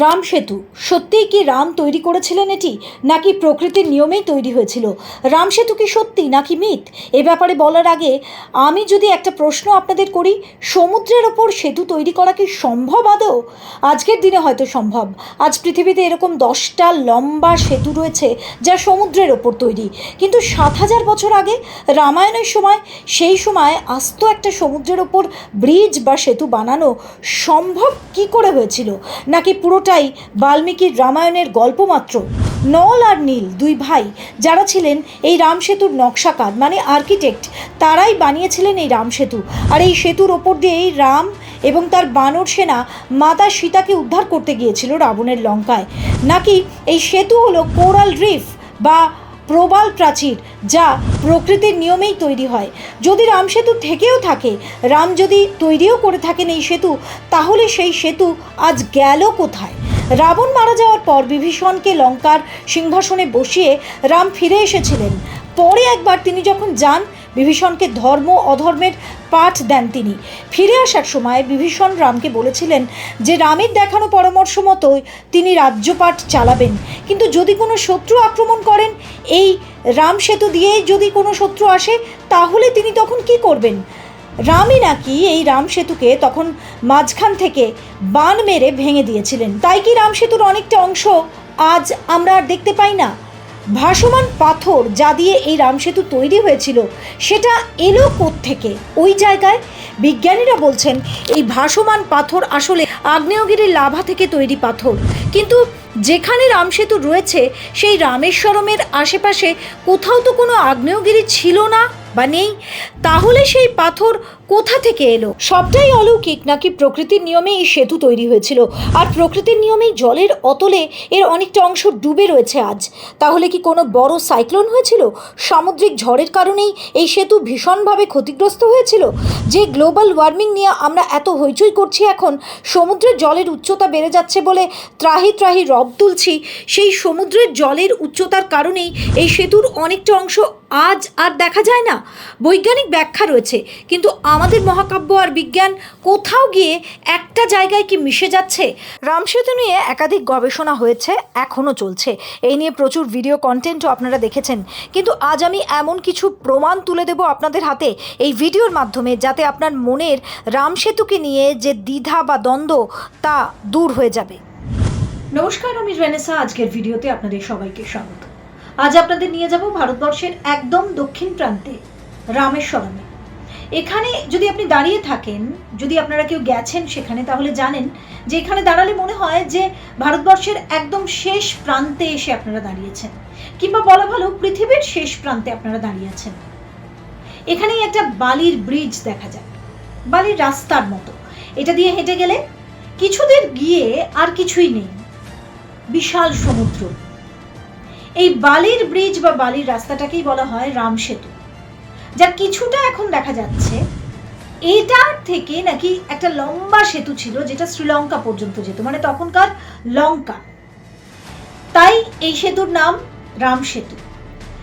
রাম সেতু। সত্যিই কি রাম তৈরি করেছিলেন এটি? নাকি প্রকৃতির নিয়মেই তৈরি হয়েছিল? রাম সেতু কি সত্যি নাকি মিথ? এ ব্যাপারে বলার আগে আমি যদি একটা প্রশ্ন আপনাদের করি, সমুদ্রের ওপর সেতু তৈরি করা কি সম্ভব আদৌ? আজকের দিনে হয়তো সম্ভব। আজ পৃথিবীতে এরকম দশটা লম্বা সেতু রয়েছে যা সমুদ্রের ওপর তৈরি। কিন্তু সাত হাজার বছর আগে রামায়ণের সময়, সেই সময় আস্ত একটা সমুদ্রের ওপর ব্রিজ বা সেতু বানানো সম্ভব কি করে হয়েছিল? নাকি পুরোটাই বাল্মীকির রামায়ণের গল্প মাত্র। নল আর নীল দুই ভাই যারা ছিলেন এই রাম সেতুর নকশাকার মানে আর্কিটেক্ট তারাই বানিয়েছিলেন এই রাম সেতু। আর এই সেতুর ওপর দিয়ে এই রাম এবং তার বানর সেনা মাতা সীতাকে উদ্ধার করতে গিয়েছিল রাবণের লঙ্কায়। নাকি এই সেতু হলো কোরাল রিফ বা প্রবাল প্রাচীর, যা প্রকৃতির নিয়মেই তৈরি হয়। যদি রাম সেতু থেকেও থাকে, রাম যদি তৈরিও করে থাকেন এই সেতু, তাহলে সেই সেতু আজ গেল কোথায়? রাবণ মারা যাওয়ার পর বিভীষণকে লঙ্কার সিংহাসনে বসিয়ে রাম ফিরে এসেছিলেন। পরে একবার তিনি যখন যান বিভীষণকে ধর্ম অধর্মের পাঠ দেন তিনি। ফিরে আসার সময় বিভীষণ রামকে বলেছিলেন যে, রামের দেখানো পরামর্শ মতোই তিনি রাজ্যপাঠ চালাবেন। কিন্তু যদি কোনো শত্রু আক্রমণ করেন, এই রাম সেতু দিয়ে যদি কোনো শত্রু আসে, তাহলে তিনি তখন কি করবেন? রামই নাকি এই রাম সেতুকে তখন মাঝখান থেকে বান মেরে ভেঙে দিয়েছিলেন। তাই কি রাম সেতুর অনেকটা অংশ আজ আমরা আর দেখতে পাই না? ভাসমান পাথর যা দিয়ে এই রামসেতু তৈরি হয়েছিল, সেটা এলো থেকে ওই জায়গায়? বিজ্ঞানীরা বলছেন, এই ভাসমান পাথর আসলে আগ্নেয়গিরির লাভা থেকে তৈরি পাথর। কিন্তু যেখানে রামসেতু রয়েছে, সেই রামেশ্বরমের আশেপাশে কোথাও তো কোনো আগ্নেয়গিরি ছিল না। বা নেই? তাহলে সেই পাথর কোথা থেকে এলো? সবটাই অলৌকিক, নাকি প্রকৃতির নিয়মে এই সেতু তৈরি হয়েছিল? আর প্রকৃতির নিয়মেই জলের অতলে এর অনেকটা অংশ ডুবে রয়েছে আজ। তাহলে কি কোনো বড় সাইক্লোন হয়েছিল? সামুদ্রিক ঝড়ের কারণেই এই সেতু ভীষণভাবে ক্ষতিগ্রস্ত হয়েছিল? যে গ্লোবাল ওয়ার্মিং নিয়ে আমরা এত হইচই করছি এখন, সমুদ্রের জলের উচ্চতা বেড়ে যাচ্ছে বলে ত্রাহি ত্রাহি রব তুলছি, সেই সমুদ্রের জলের উচ্চতার কারণেই এই সেতুর অনেকটা অংশ আজ আর দেখা যায় না। বৈজ্ঞানিক ব্যাখ্যা রয়েছে, কিন্তু আমাদের মহাকাব্য আর বিজ্ঞান কোথাও গিয়ে একটা জায়গায় কি মিশে যাচ্ছে? রামসেতু নিয়ে একাধিক গবেষণা হয়েছে, এখনও চলছে। এই নিয়ে প্রচুর ভিডিও কন্টেন্টও আপনারা দেখেছেন। কিন্তু আজ আমি এমন কিছু প্রমাণ তুলে দেব আপনাদের হাতে এই ভিডিওর মাধ্যমে, যাতে আপনার মনের রামসেতুকে নিয়ে যে দ্বিধা বা দ্বন্দ্ব, তা দূর হয়ে যাবে। নমস্কার, আমি রেনেসা আজকের ভিডিওতে আপনাদের সবাইকে স্বাগত। আজ আপনাদের নিয়ে যাব ভারতবর্ষের একদম দক্ষিণ প্রান্তে, রামেশ্বরমে। এখানে যদি আপনি দাঁড়িয়ে থাকেন, যদি আপনারা কেউ গেছেন সেখানে, তাহলে জানেন যে এখানে দাঁড়ালে মনে হয় যে ভারতবর্ষের একদম শেষ প্রান্তে এসে আপনারা দাঁড়িয়েছেন, কিংবা বলা ভালো পৃথিবীর শেষ প্রান্তে আপনারা দাঁড়িয়ে আছেন এখানেই একটা বালির ব্রিজ দেখা যায়, বালির রাস্তার মতো। এটা দিয়ে হেঁটে গেলে কিছুদের গিয়ে আর কিছুই নেই। বিশাল সমুদ্র। এই বালির ব্রিজ বা বালির রাস্তাটাকেই বলা হয় রাম সেতু। যার কিছুটা এখন দেখা যাচ্ছে, এটার থেকে নাকি একটা লম্বা সেতু ছিল যেটা শ্রীলঙ্কা পর্যন্ত যেত মানে তখনকার লঙ্কা। তাই এই সেতুর নাম রাম সেতু।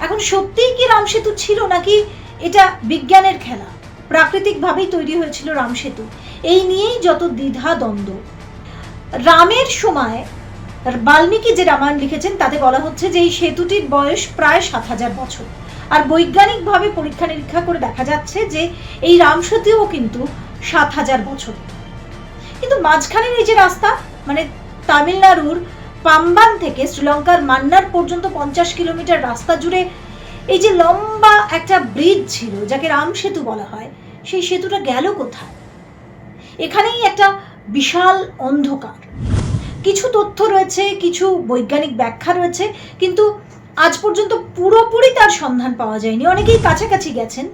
এখন সত্যিই কি রাম সেতু ছিল নাকি এটা বিজ্ঞানের খেলা? প্রাকৃতিকভাবেই তৈরি হয়েছিল রাম সেতু। এই নিয়েই যত দ্বিধা দ্বন্দ্ব রামের সময় বাল্মীকি যে রামায়ণ লিখেছেন, তাতে বলা হচ্ছে যে এই সেতুটির বয়স প্রায় সাত হাজার বছর। আর বৈজ্ঞানিকভাবে পরীক্ষা নিরীক্ষা করে দেখা যাচ্ছে যে এই রাম সেতুও কিন্তু সাত হাজার বছর। কিন্তু মাঝখানের এই যে রাস্তা মানে তামিলনাড়ুর পাম্বান থেকে শ্রীলঙ্কার মান্নার পর্যন্ত পঞ্চাশ কিলোমিটার রাস্তা জুড়ে এই যে লম্বা একটা ব্রিজ ছিল, যাকে রাম সেতু বলা হয়, সেই সেতুটা গেল কোথায়? এখানেই একটা বিশাল অন্ধকার। কিছু তথ্য রয়েছে, কিছু বৈজ্ঞানিক ব্যাখ্যা রয়েছে, কিন্তু আজ পর্যন্ত পুরোপুরি তার সন্ধান পাওয়া যায়নি। অনেকেই কাছাকাছি গেছেন।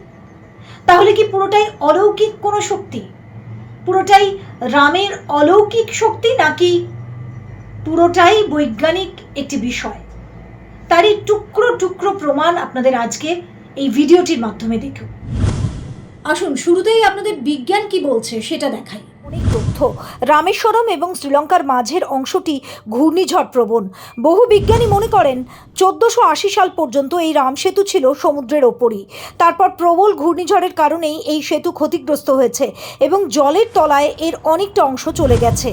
তাহলে কি পুরোটাই অলৌকিক কোনো শক্তি? পুরোটাই রামের অলৌকিক শক্তি নাকি পুরোটাই বৈজ্ঞানিক একটি বিষয়? তারই টুকরো টুকরো প্রমাণ আপনাদের আজকে এই ভিডিওটির মাধ্যমে দেখুন। আসুন, শুরুতেই আপনাদের বিজ্ঞান কি বলছে সেটা দেখাই। অনেক তথ্য। রামেশ্বরম এবং শ্রীলঙ্কার মাঝের অংশটি ঘূর্ণিঝড় প্রবণ। বহু বিজ্ঞানী মনে করেন, চোদ্দোশো আশি সাল পর্যন্ত এই রাম সেতু ছিল সমুদ্রের ওপরই। তারপর প্রবল ঘূর্ণিঝড়ের কারণেই এই সেতু ক্ষতিগ্রস্ত হয়েছে এবং জলের তলায় এর অনেকটা অংশ চলে গেছে।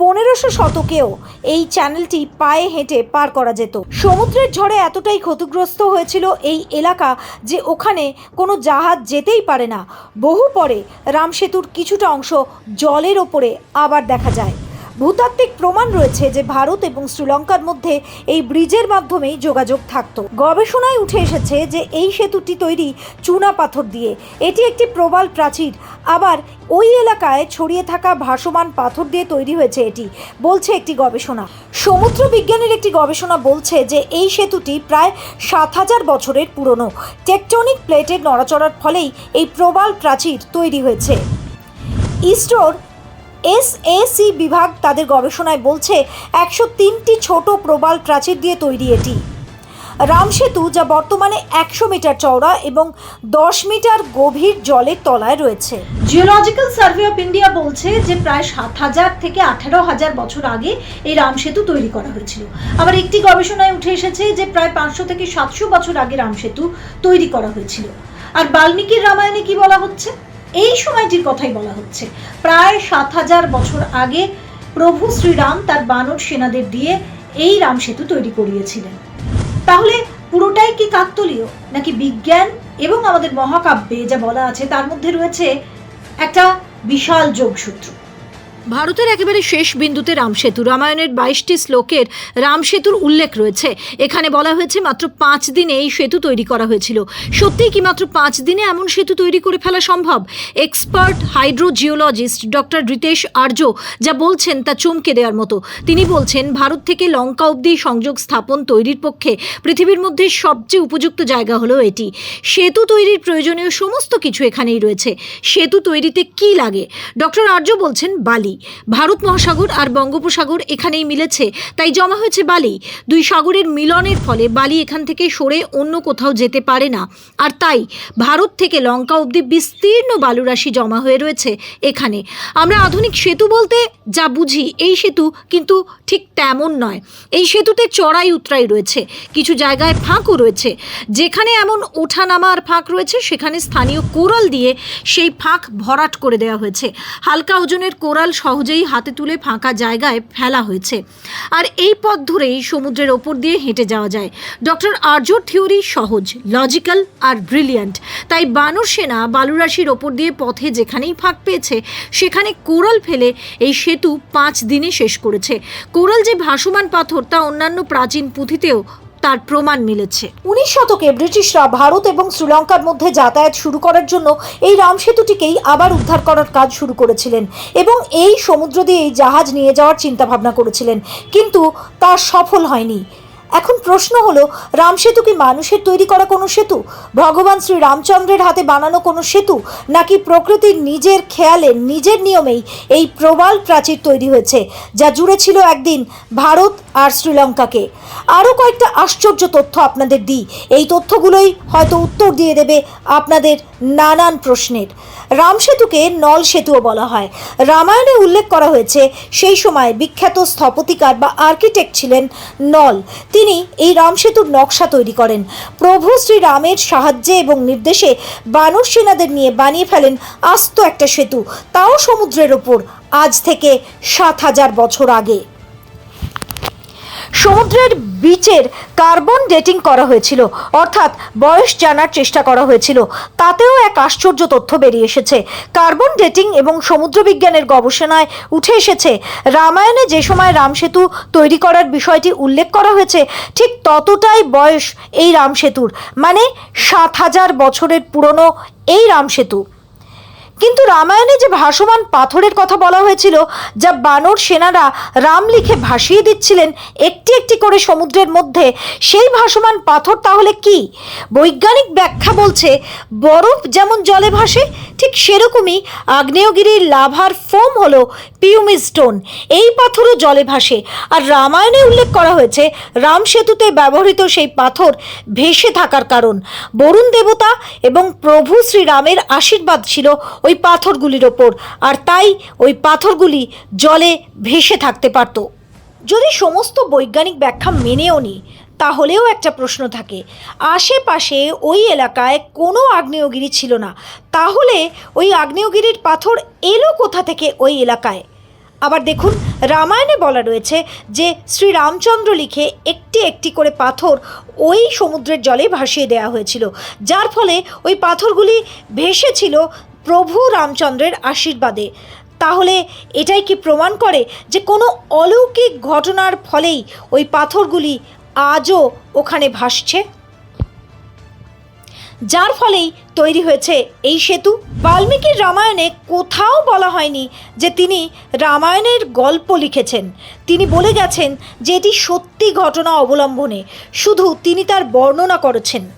পনেরোশো শতকেও এই চ্যানেলটি পায়ে হেঁটে পার করা যেত। সমুদ্রের ঝড়ে এতটাই ক্ষতিগ্রস্ত হয়েছিল এই এলাকা যে ওখানে কোনো জাহাজ যেতেই পারে না। বহু পরে রামসেতুর কিছুটা অংশ জলের ওপরে আবার দেখা যায়। ভূতাত্ত্বিক প্রমাণ রয়েছে যে ভারত এবং শ্রীলঙ্কার মধ্যে এই ব্রিজের মাধ্যমেই যোগাযোগ থাকতো। গবেষণায় উঠে এসেছে যে এই সেতুটি তৈরি চুনা পাথর দিয়ে। এটি একটি প্রবাল প্রাচীর। আবার ওই এলাকায় ছড়িয়ে থাকা ভাসমান পাথর দিয়ে তৈরি হয়েছে এটি, বলছে একটি গবেষণা। সমুদ্র বিজ্ঞানের একটি গবেষণা বলছে যে এই সেতুটি প্রায় সাত হাজার বছরের পুরনো। টেকটনিক প্লেটের নড়াচড়ার ফলেই এই প্রবাল প্রাচীর তৈরি হয়েছে। ইসরোর এসএসি বিভাগ তাদের গবেষণায় বলছে একশো তিনটি ছোট প্রবাল প্রাচীর দিয়ে তৈরি এটি। রাম সেতু যা বর্তমানে একশো মিটার চওড়া এবং দশ মিটার গভীর জলের তলায় রয়েছে। জিওলজিক্যাল সার্ভে অফ ইন্ডিয়া বলছে যে প্রায় সাত হাজার থেকে আঠারো হাজার বছর আগে এই রাম সেতু তৈরি করা হয়েছিল। আবার একটি গবেষণায় উঠে এসেছে যে প্রায় পাঁচশো থেকে সাতশো বছর আগে রাম সেতু তৈরি করা হয়েছিল। আর বাল্মীকির রামায়ণে কি বলা হচ্ছে? এই সময়টির কথাই বলা হচ্ছে। প্রায় সাত হাজার বছর আগে প্রভু শ্রীরাম তার বানর সেনাদের দিয়ে এই রাম সেতু তৈরি করিয়েছিলেন। তাহলে পুরোটাই কি কাকতলীয়, নাকি বিজ্ঞান এবং আমাদের মহাকাব্যে যা বলা আছে তার মধ্যে রয়েছে একটা বিশাল যোগসূত্র? ভারতের একেবারে শেষ বিন্দুতে রামসেতু। রামায়ণের বাইশটি শ্লোকের রামসেতুর উল্লেখ রয়েছে। এখানে বলা হয়েছে, মাত্র পাঁচ দিনে এই সেতু তৈরি করা হয়েছিল। সত্যিই কি মাত্র পাঁচ দিনে এমন সেতু তৈরি করে ফেলা সম্ভব? Expert hydrogeologist doctor Ritesh Arya যা বলছেন তা চমকে দেওয়ার মতো। তিনি বলছেন, ভারত থেকে লঙ্কা অবধি সংযোগ স্থাপন তৈরির পক্ষে পৃথিবীর মধ্যে সবচেয়ে উপযুক্ত জায়গা হলো এটি। সেতু তৈরির প্রয়োজনীয় সমস্ত কিছু এখানেই রয়েছে। সেতু তৈরিতে কি লাগে? ডক্টর আর্য বলছেন, বালি। ভারত মহাসাগর আর বঙ্গোপসাগর এখানেই মিলেছে, তাই জমা হয়েছে বালি। দুই সাগরের মিলনের ফলে বালি এখান থেকে সরে অন্য কোথাও যেতে পারে না। আর তাই ভারত থেকে লঙ্কা অবধি বিস্তীর্ণ বালুরাশি জমা হয়ে রয়েছে এখানে। আমরা আধুনিক সেতু বলতে যা বুঝি, এই সেতু কিন্তু ঠিক তেমন নয়। এই সেতুতে চড়াই উতরাই রয়েছে, কিছু জায়গায় ফাঁকও রয়েছে। যেখানে এমন ওঠানামা আর ফাঁক রয়েছে, সেখানে স্থানীয় কোরাল দিয়ে সেই ফাঁক ভরাট করে দেওয়া হয়েছে। হালকা ওজনের কোরাল সহজেই হাতে তুলে ফাঁকা জায়গায় ফেলা হয়েছে। আর এই পথ ধরেই সমুদ্রের ওপর দিয়ে হেঁটে যাওয়া যায়। ডক্টর আর্য থিওরি সহজ, লজিক্যাল আর ব্রিলিয়ান্ট। তাই বানর সেনা বালুরাশির ওপর দিয়ে পথে যেখানেই ফাঁক পেয়েছে, সেখানে কোরাল ফেলে এই সেতু পাঁচ দিনে শেষ করেছে। কোরাল যে ভাসমান পাথর তা অন্যান্য প্রাচীন পুঁথিতেও তার প্রমাণ মিলেছে। উনিশ শতকে ব্রিটিশরা ভারত এবং শ্রীলঙ্কার মধ্যে যাতায়াত শুরু করার জন্য এই রাম সেতুটিকেই আবার উদ্ধার করার কাজ শুরু করেছিলেন এবং এই সমুদ্র দিয়ে এই জাহাজ নিয়ে যাওয়ার চিন্তা ভাবনা করেছিলেন। কিন্তু তা সফল হয়নি। এখন প্রশ্ন হলো, রাম সেতু কি মানুষের তৈরি করা কোনো সেতু? ভগবান শ্রী রামচন্দ্রের হাতে বানানো কোনো সেতু? নাকি প্রকৃতির নিজের খেয়ালে, নিজের নিয়মেই এই প্রবাল প্রাচীর তৈরি হয়েছে, যা জুড়ে ছিল একদিন ভারত আর শ্রীলঙ্কাকে? আরও কয়েকটা আশ্চর্য তথ্য আপনাদের দিই। এই তথ্যগুলোই হয়তো উত্তর দিয়ে দেবে আপনাদের নানান প্রশ্নের। রাম সেতুকে নল সেতুও বলা হয়। রামায়ণে উল্লেখ করা হয়েছে, সেই সময় বিখ্যাত স্থপতিকার বা আর্কিটেক্ট ছিলেন নল। তিনি এই রাম সেতুর নকশা তৈরি করেন। প্রভু শ্রীরামের সাহায্যে এবং নির্দেশে বানর সেনাদের নিয়ে বানিয়ে ফেলেন আস্ত একটা সেতু। তাও সমুদ্রের ওপর। আজ থেকে সাত হাজার বছর আগে। সমুদ্রের বিচের কার্বন ডেটিং করা হয়েছিল। অর্থাৎ বয়স জানার চেষ্টা করা হয়েছিল। তাতেও এক আশ্চর্য তথ্য বেরিয়ে এসেছে। কার্বন ডেটিং এবং সমুদ্রবিজ্ঞানের গবেষণায় উঠে এসেছে, রামায়ণে যে সময় রামসেতু তৈরি করার বিষয়টি উল্লেখ করা হয়েছে, ঠিক ততটাই বয়স এই রামসেতুর মানে সাত হাজার বছরের পুরনো এই রামসেতু কিন্তু রামায়ণে যে ভাসমান পাথরের কথা বলা হয়েছিল, যা বানর সেনারা রাম লিখে ভাসিয়ে দিচ্ছিলেন একটি একটি করে সমুদ্রের মধ্যে, সেই ভাসমান পাথর তাহলে কি? বৈজ্ঞানিক ব্যাখ্যা বলছে, বরফ যেমন জলে ভাসে ঠিক সেরকমই আগ্নেয়গিরির লাভার ফোম হল পিউমি স্টোন। এই পাথরও জলে ভাসে। আর রামায়ণে উল্লেখ করা হয়েছে, রাম সেতুতে ব্যবহৃত সেই পাথর ভেসে থাকার কারণ। বরুণ দেবতা এবং প্রভু শ্রীরামের আশীর্বাদ ছিল ওই পাথরগুলির ওপর। আর তাই ওই পাথরগুলি জলে ভেসে থাকতে পারত। যদি সমস্ত বৈজ্ঞানিক ব্যাখ্যা মেনেও নিই তাহলেও একটা প্রশ্ন থাকে। আশেপাশে ওই এলাকায় কোনো আগ্নেয়গিরি ছিল না। তাহলে ওই আগ্নেয়গিরির পাথর এলো কোথা থেকে ওই এলাকায়? আবার দেখুন, রামায়ণে বলা রয়েছে যে শ্রী রামচন্দ্র লিখে একটি একটি করে পাথর ওই সমুদ্রের জলে ভাসিয়ে দেওয়া হয়েছিল। যার ফলে ওই পাথরগুলি ভেসেছিল প্রভু রামচন্দ্রের আশীর্বাদে। তাহলে এটাই কি প্রমাণ করে যে কোনো অলৌকিক ঘটনার ফলেই ওই পাথরগুলি আজও ওখানে ভাসছে। যার ফলেই তৈরি হয়েছে এই সেতু। বাল্মীকির রামায়ণে কোথাও বলা হয়নি যে তিনি রামায়ণের গল্প লিখেছেন। তিনি বলে গেছেন যে এটি সত্যি ঘটনা অবলম্বনে, শুধু তিনি তার বর্ণনা করেছেন।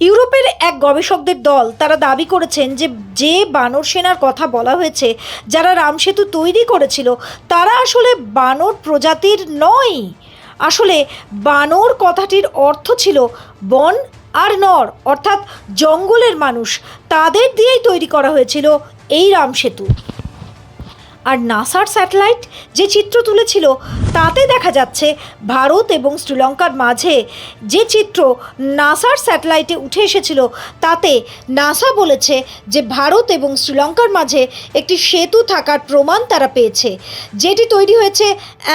ইউরোপের এক গবেষকদের দল তারা দাবি করেছেন যে যে বানর সেনার কথা বলা হয়েছে, যারা রামসেতু তৈরি করেছিল, তারা আসলে বানর প্রজাতির নয়। আসলে বানর কথাটির অর্থ ছিল বন আর নর, অর্থাৎ জঙ্গলের মানুষ। তাদের দিয়েই তৈরি করা হয়েছিল এই রামসেতু আর নাসার স্যাটেলাইট যে চিত্র তুলেছিল, তাতে দেখা যাচ্ছে ভারত এবং শ্রীলঙ্কার মাঝে যে চিত্র নাসার স্যাটেলাইটে উঠে এসেছিল, তাতে নাসা বলেছে যে ভারত এবং শ্রীলঙ্কার মাঝে একটি সেতু থাকার প্রমাণ তারা পেয়েছে। যেটি তৈরি হয়েছে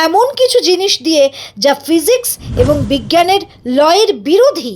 এমন কিছু জিনিস দিয়ে যা ফিজিক্স এবং বিজ্ঞানের লয়ের বিরোধী।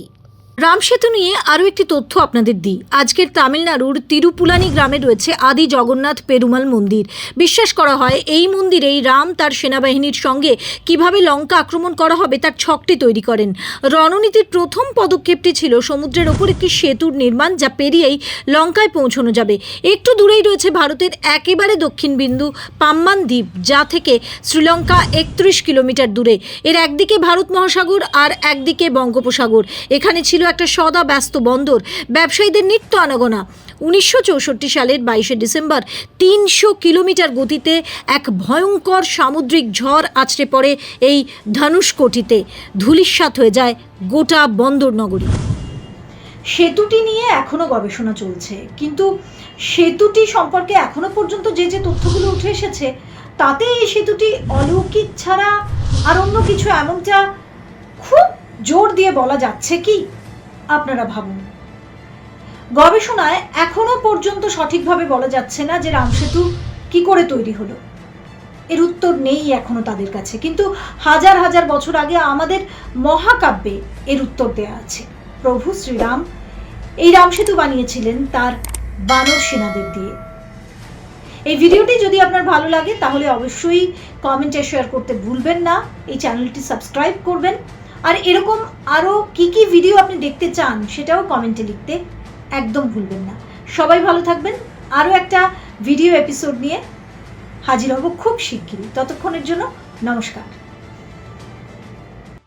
রামসেতু নিয়ে আরও একটি তথ্য আপনাদের দিই। আজকের তামিলনাড়ুর তিরুপুলানি গ্রামে রয়েছে আদি জগন্নাথ পেরুমাল মন্দির। বিশ্বাস করা হয় এই মন্দিরেই রাম তার সেনাবাহিনীর সঙ্গে কীভাবে লঙ্কা আক্রমণ করা হবে তার ছকটি তৈরি করেন। রণনীতির প্রথম পদক্ষেপটি ছিল সমুদ্রের ওপর একটি সেতুর নির্মাণ যা পেরিয়েই লঙ্কায় পৌঁছানো যাবে। একটু দূরেই রয়েছে ভারতের একেবারে দক্ষিণ বিন্দু পাম্মান দ্বীপ, যা থেকে শ্রীলঙ্কা একত্রিশ কিলোমিটার দূরে। এর একদিকে ভারত মহাসাগর আর একদিকে বঙ্গোপসাগর। এখানে ছিল একটা সদা ব্যস্ত বন্দর। ব্যবসায়ীদের নিত্য আনাগোনা। উনিশশো চৌষট্টি সালের বাইশে ডিসেম্বর তিনশো কিলোমিটার গতিতে এক ভয়ঙ্কর সামুদ্রিক ঝড় আছড়ে পড়ে এই ধনুষ্কটিতে ধূলিসাৎ হয়ে যায় গোটা বন্দর নগরী। সেতুটি নিয়ে এখনও গবেষণা চলছে। কিন্তু সেতুটি সম্পর্কে এখনও পর্যন্ত যে যে তথ্যগুলো উঠে এসেছে, তাতে এই সেতুটি অলৌকিক ছাড়া আর অন্য কিছু এমনটা খুব জোর দিয়ে বলা যাচ্ছে কি? আপনারা ভাবুন। গবেষণায় এখনও পর্যন্ত সঠিকভাবে বলা যাচ্ছে না যে রামসেতু কি করে তৈরি হলো। এর উত্তর নেই এখনও তাদের কাছে, কিন্তু হাজার হাজার বছর আগে আমাদের মহাকাব্যে এর উত্তর দেয়া আছে। প্রভু শ্রীরাম এই রামসেতু বানিয়েছিলেন তার বানর সেনাদের দিয়ে। এই ভিডিওটি যদি আপনার ভালো লাগে, তাহলে অবশ্যই কমেন্টে শেয়ার করতে ভুলবেন না। এই চ্যানেলটি সাবস্ক্রাইব করবেন। আর এরকম আরও কি কি ভিডিও আপনি দেখতে চান সেটাও কমেন্টে লিখতে একদম ভুলবেন না। সবাই ভালো থাকবেন। আরও একটা ভিডিও এপিসোড নিয়ে হাজির হব খুব শিগগিরই। ততক্ষণের জন্য নমস্কার।